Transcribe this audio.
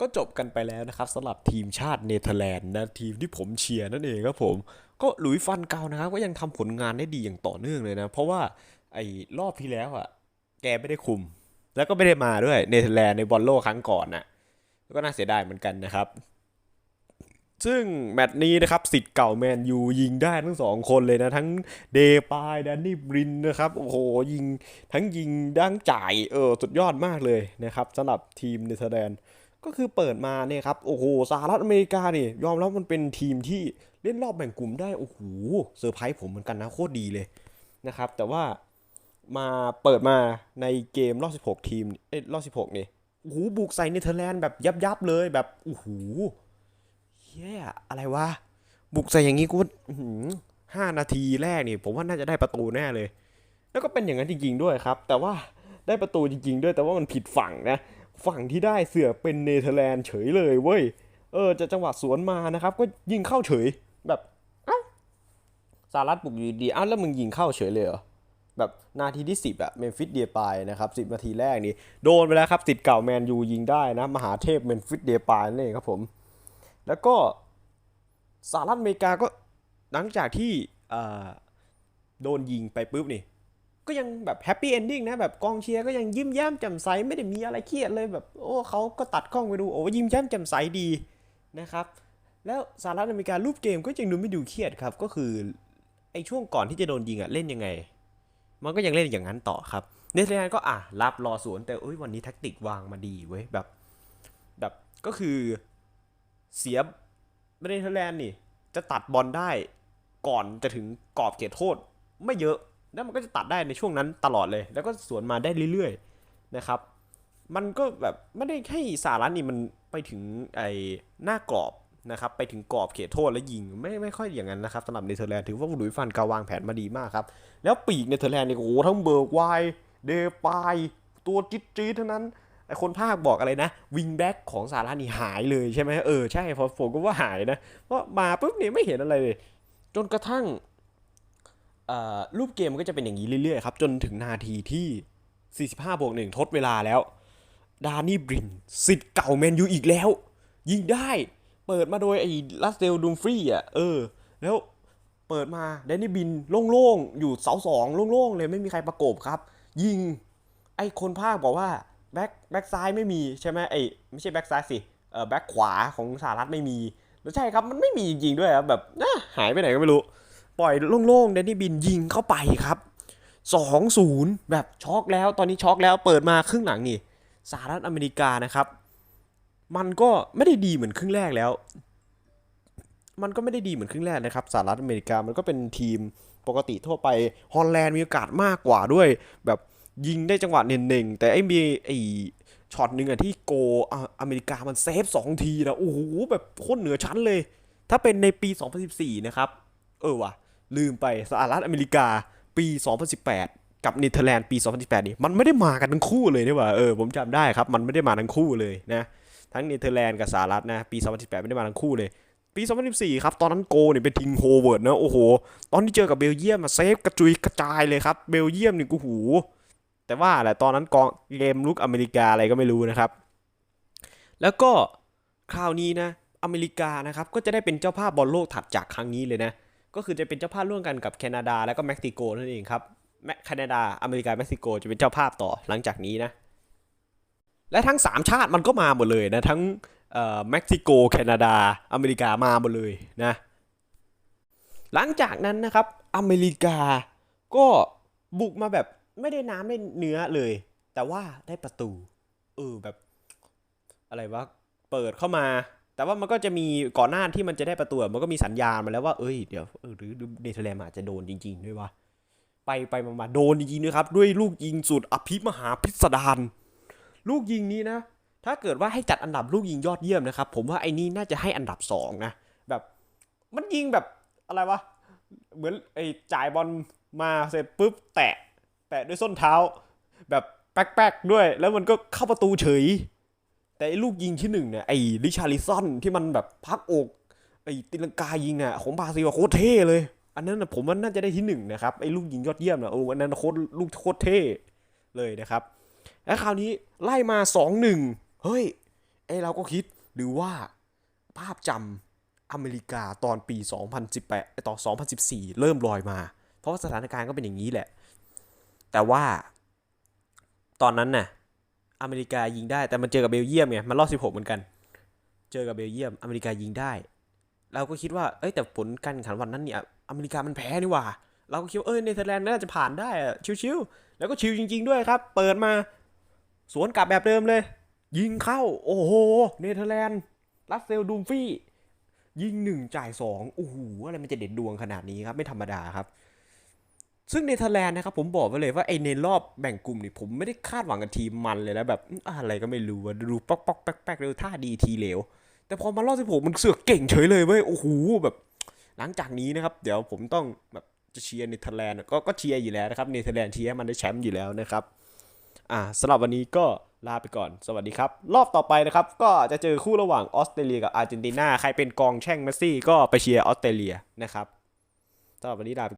ก็จบกันไปแล้วนะครับสำหรับทีมชาติเนเธอร์แลนด์นะทีมที่ผมเชียร์นั่นเองครับผม ก็หลุยฟันเกานะครับก็ยังทำผลงานได้ดีอย่างต่อเนื่องเลยนะ เพราะว่าไอ้รอบที่แล้วอะ แกไม่ได้คุม แล้วก็ไม่ได้มาด้วยเนเธอร์แลนด์ในบอลโลกครั้งก่อนน่ะก็น่าเสียดายเหมือนกันนะครับ ซึ่งแมตช์นี้นะครับสิทธิ์เก่าแมนยูยิงได้ทั้งสองคนเลยนะ ทั้งเดปายแดนนี่บรินนะครับโอ้โหยิงทั้งยิงดังจ่ายเออสุดยอดมากเลยนะครับสำหรับทีมเนเธอร์แลนด์ ก็คือเปิดมาเนี่ยครับ โอ้โหสหรัฐอเมริกาเนี่ยยอมรับมันเป็นทีมที่เล่นรอบแบ่งกลุ่มได้ โอ้โหเซอร์ไพรส์ผมเหมือนกันนะ โคตรดีเลยนะครับ แต่ว่ามาเปิดมาในเกมรอบ 16 ทีมเอ้ยรอบ 16 นี่โอ้โหบุกใส่เนเธอร์แลนด์แบบยับยับเลยแบบโอ้โหเฮียอะไรวะ บุกใส่อย่างนี้กูห้านาทีแรกนี่ ผมว่าน่าจะได้ประตูแน่เลย แล้วก็เป็นอย่างนั้นจริงๆด้วยครับ แต่ว่าได้ประตูจริง ๆ ด้วยแต่ว่ามันผิดฝั่งนะ ฝั่งที่ได้เสือกเป็นเนเธอร์แลนด์เฉยเลยเว้ย เออจะจังหวะสวนมานะครับ ก็ยิงเข้าเฉยแบบเอ้าสารัฐบุกอยู่ดีอ้าวแล้วมึงยิงเข้าเฉยเลยเหรอแบบนาทีที่ 10อะเมนฟิสเดียปายนะครับ 10 นาทีแรกนี่โดนไปแล้วครับติดเก่าแมนยูยิงได้นะ มหาเทพเมนฟิสเดียปายนั่นเองครับผม แล้วก็สหรัฐอเมริกาก็หลังจากที่อ่าโดนยิงไปปุ๊บนี่ ก็ยังแบบแฮปปี้เอนดิ้งนะแบบกองเชียร์ก็ยังยิ้มแย้มแจ่มใสไม่ได้มีอะไรเครียดเลยแบบโอ้เขาก็ตัดกล้องไปดูโอ้ยิ้มแย้มแจ่มใสดีนะครับแล้วสหรัฐอเมริการูปเกมก็ยังดูไม่ดูเครียดครับ ก็คือไอ้ช่วงก่อนที่จะโดนยิงอะเล่นยังไง มันก็ยังเล่นอย่างนั้นต่อครับเนเธอร์แลนด์ก็อะรับรอสวนแต่เอ้ยวันนี้แท็กติกวางมาดีเว้ยแบบแบบก็คือเสียเนเธอร์แลนด์นี่จะตัดบอลได้ก่อนจะถึงกรอบเขตโทษไม่เยอะ แล้วมันก็จะตัดได้ในช่วงนั้นตลอดเลย แล้วก็สวนมาได้เรื่อยๆนะครับ มันก็แบบไม่ได้ให้สาระนี่มันไปถึงไอ้หน้ากรอบนะครับไปถึงกรอบเขตโทษแล้วยิงไม่ไม่ค่อยอย่างนั้นนะครับสำหรับเนเธอร์แลนด์ถือว่าหลุยฟันกาวางแผนมาดีมากครับ แล้วปีกเนเธอร์แลนด์เนี่ยโอ้โหทั้งเบิร์กไวน์เดปายตัวจิ๊ดจี๊ดทั้งนั้นไอคนภาคบอกอะไรนะวิงแบ็กของสาระนี่หายเลยใช่ไหมเออใช่พอผมก็ว่าหายนะเพราะมาปุ๊บเนี่ยไม่เห็นอะไรเลย จนกระทั่ง รูปเกมมันก็จะเป็นอย่างนี้เรื่อยๆครับจนถึงนาทีที่ 45บวกหนึ่งทดเวลาแล้ว ดานี่บรินสิทธิ์เก่าแมนยูอีกแล้ว ยิงได้เปิดมาโดยไอ้ลัสเซลดูมฟรีอะเออ แล้วเปิดมาแดนนี่บินโล่งๆ อยู่เสาสองโล่งๆ เลยไม่มีใครประกบครับ ยิงไอ้คนภาคบอกว่าแบ็คแบ็คซ้ายไม่มีใช่ไหมไอ้ไม่ใช่แบ็คซ้ายสิเออแบ็คขวาของสหรัฐไม่มีแล้วใช่ครับมันไม่มีจริงๆด้วยครับแบบน่ะหายไปไหนก็ไม่รู้ ปล่อยโล่งๆเดนนี่บินยิงเข้าไปครับ 2-0 แบบช็อกแล้วตอนนี้ช็อกแล้วเปิดมาครึ่งหลังนี่สหรัฐอเมริกานะครับ มันก็ไม่ได้ดีเหมือนครึ่งแรกแล้ว มันก็ไม่ได้ดีเหมือนครึ่งแรกนะครับสหรัฐอเมริกามันก็เป็นทีมปกติทั่วไปฮอลแลนด์มีโอกาสมากกว่าด้วย แบบยิงได้จังหวะเน่งๆแต่ไอ้มีไอ้ช็อตหนึ่งอะที่โกอเมริกามันเซฟสองทีนะโอ้โหแบบโคตรเหนือชั้นเลย ถ้าเป็นในปี 2014 นะครับ เออว่ะ ลืมไปสหรัฐอเมริกาปี 2018 กับเนเธอร์แลนด์ปี 2018 นี่มันไม่ได้มากันทั้งคู่เลยนี่หว่าเออผมจำได้ครับ มันไม่ได้มาทั้งคู่เลยนะทั้งเนเธอร์แลนด์กับสหรัฐนะปี 2018 ไม่ได้มาทั้งคู่เลย ปี 2014 ครับตอนนั้นโกเนี่ยเป็นทีมโฮเวิร์ดนะโอ้โห ตอนที่เจอกับเบลเยียมมาเซฟกระจุยกระจายเลยครับเบลเยียมนี่กูหู แต่ว่าแหละตอนนั้นกองเกมลุกอเมริกาอะไรก็ไม่รู้นะครับ แล้วก็คราวนี้นะอเมริกานะครับก็จะได้เป็นเจ้าภาพบอลโลกถัดจากครั้งนี้เลยนะ ก็คือจะเป็นเจ้าภาพร่วมกันกับแคนาดาและก็เม็กซิโกนั่นเองครับแคนาดาอเมริกาเม็กซิโกจะเป็นเจ้าภาพต่อหลังจากนี้นะ และทั้ง 3 ชาติมันก็มาหมดเลยนะ ทั้งเอ่อเม็กซิโกแคนาดาอเมริกามาหมดเลยนะ หลังจากนั้นนะครับอเมริกาก็บุกมาแบบไม่ได้น้ำได้เนื้อเลย แต่ว่าได้ประตูเออแบบ อะไรวะเปิดเข้ามา แต่ว่ามันก็จะมีก่อนหน้าที่มันจะได้ประตูมันก็มีสัญญาณมาแล้วว่าเอ้ยเดี๋ยวหรือเนเธอร์แลนด์อาจจะโดนจริง ๆ ด้วยวะไปไปมามาโดนจริงๆด้วยครับ ด้วยลูกยิงสุดอภิมหาพิสดารลูกยิงนี้นะ ถ้าเกิดว่าให้จัดอันดับลูกยิงยอดเยี่ยมนะครับ ผมว่าไอ้นี่น่าจะให้อันดับสองนะแบบมันยิงแบบอะไรวะเหมือนไอ้จ่ายบอลมาเสร็จปุ๊บแตะแตะด้วยส้นเท้า แบบแป๊กๆด้วย แล้วมันก็เข้าประตูเฉย แต่ไอ้ลูกยิงที่หนึ่งเนี่ยไอ้ริชาริซอนที่มันแบบพักอกไอ้ตีลังกายิงอะของบราซิลโคตรเท่เลย อันนั้นนะผมว่าน่าจะได้ที่หนึ่งนะครับไอ้ลูกยิงยอดเยี่ยมนะโอ้อันนั้นโคตรลูกโคตรเท่เลยนะครับและคราวนี้ไล่มาสองหนึ่งเฮ้ยเอ้เราก็คิดหรือว่าภาพจำอเมริกาตอนปี 2018 ต่อ 2014 เริ่มลอยมา เพราะว่าสถานการณ์ก็เป็นอย่างนี้แหละ แต่ว่าตอนนั้นน่ะ อเมริกายิงได้ แต่มันเจอกับเบลเยียมไงมันรอบ16เหมือนกัน เจอกับเบลเยียมอเมริกายิงได้ เราก็คิดว่าเอ้ยแต่ผลการแข่งขันวันนั้นเนี่ยอเมริกามันแพ้นี่หว่า เราก็คิดว่าเอ้ยเนเธอร์แลนด์น่าจะผ่านได้อะชิวๆแล้วก็ชิวจริง ๆ ด้วยครับ เปิดมา สวนกลับแบบเดิมเลย ยิงเข้า โอ้โหเนเธอร์แลนด์รัสเซลดูมฟี่ยิงหนึ่งจ่ายสองโอ้โหอะไรมันจะเด็ดดวงขนาดนี้ครับไม่ธรรมดาครับ ซึ่งเนเธอร์แลนด์นะครับผมบอกไว้เลยว่าไอในรอบแบ่งกลุ่มนี่ผมไม่ได้คาดหวังกับทีมมันเลยนะแบบอะไรก็ไม่รู้อะดูป๊อกป๊อกแป๊กแป๊กเลยท่าดีทีเหลว แต่พอมารอบสิบหกมันเสือกเก่งเฉยเลยเว้ยโอ้โหแบบ หลังจากนี้นะครับ เดี๋ยวผมต้องแบบจะเชียร์เนเธอร์แลนด์ก็ก็เชียร์อยู่แล้วนะครับเนเธอร์แลนด์เชียร์ให้มันได้แชมป์อยู่แล้วนะครับอ่าสำหรับวันนี้ก็ลาไปก่อน สวัสดีครับ รอบต่อไปนะครับ ก็จะเจอคู่ระหว่างออสเตรเลียกับอาร์เจนตินาใครเป็นกองแช่งเมสซี่ก็ไปเชียร์ออสเตรเลียนะครับสำหรับวันนี้ลาไป